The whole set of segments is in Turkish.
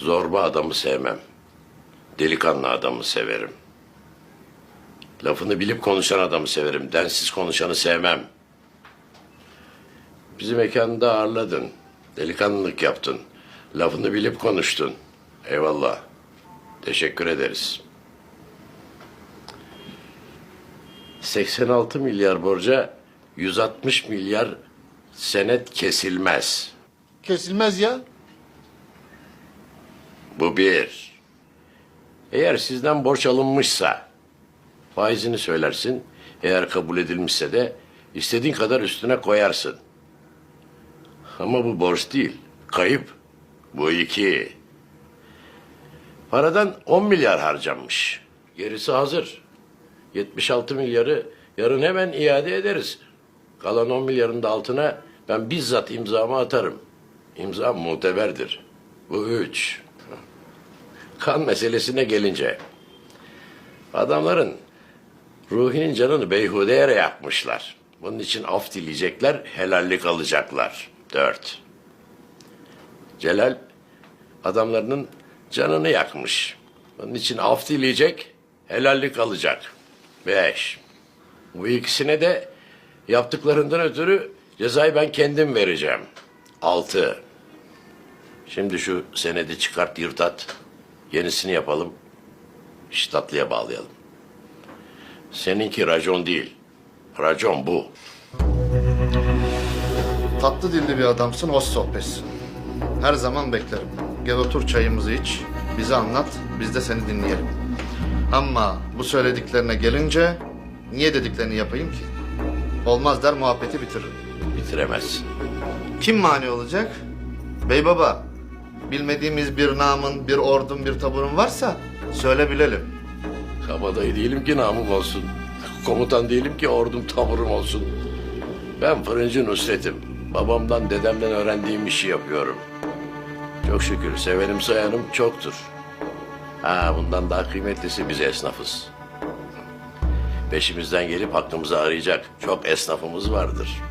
Zorba adamı sevmem. Delikanlı adamı severim. Lafını bilip konuşan adamı severim. Densiz konuşanı sevmem. Bizi mekanda ağırladın. Delikanlılık yaptın. Lafını bilip konuştun. Eyvallah. Teşekkür ederiz. 86 milyar borca 160 milyar senet kesilmez. Kesilmez ya. Bu bir. Eğer sizden borç alınmışsa faizini söylersin. Eğer kabul edilmişse de istediğin kadar üstüne koyarsın. Ama bu borç değil. Kayıp. Bu iki. Paradan 10 milyar harcanmış. Gerisi hazır. 76 milyarı yarın hemen iade ederiz. Kalan 10 milyarın da altına ben bizzat imzamı atarım. İmzam muteberdir. Bu üç. Kan meselesine gelince adamların ruhinin canını beyhude yere yakmışlar. Bunun için af dileyecekler, helallik alacaklar. Dört. Celal adamlarının canını yakmış. Bunun için af dileyecek, helallik alacak. Beş. Bu ikisine de yaptıklarından ötürü cezayı ben kendim vereceğim. Altı. Şimdi şu senedi çıkart yırt at. Yenisini yapalım. İş tatlıya bağlayalım. Seninki racon değil. Racon bu. Tatlı dilli bir adamsın, hoş sohbetsin. Her zaman beklerim. Gel otur çayımızı iç, bize anlat, biz de seni dinleyelim. Ama bu söylediklerine gelince niye dediklerini yapayım ki? Olmaz der muhabbeti bitiririm. Bitiremezsin. Kim mani olacak? Bey baba, bilmediğimiz bir namın, bir ordun, bir taburun varsa söyle bilelim. Kabadayı değilim ki namım olsun. Komutan değilim ki ordum taburum olsun. Ben fırıncı Nusret'im. Babamdan dedemden öğrendiğim işi yapıyorum. Çok şükür sevenim sayanım çoktur. Ha bundan daha kıymetlisi biz esnafız. Peşimizden gelip hakkımızı arayacak çok esnafımız vardır.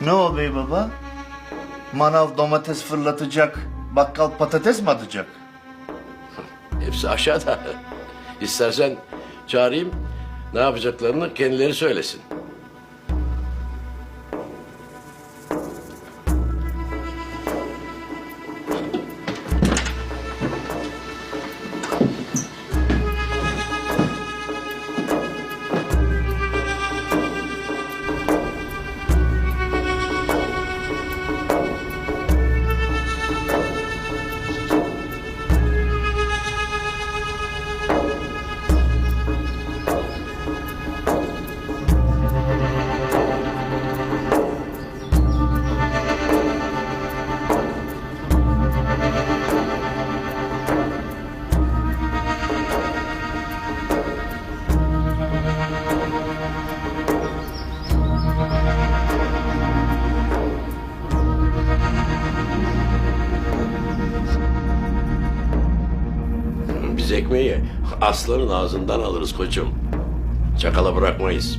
Ne o bey baba? Manav domates fırlatacak, bakkal patates mi atacak? Hepsi aşağıda. İstersen çağırayım ne yapacaklarını kendileri söylesin. Biz ekmeği aslanın ağzından alırız koçum. Çakala bırakmayız.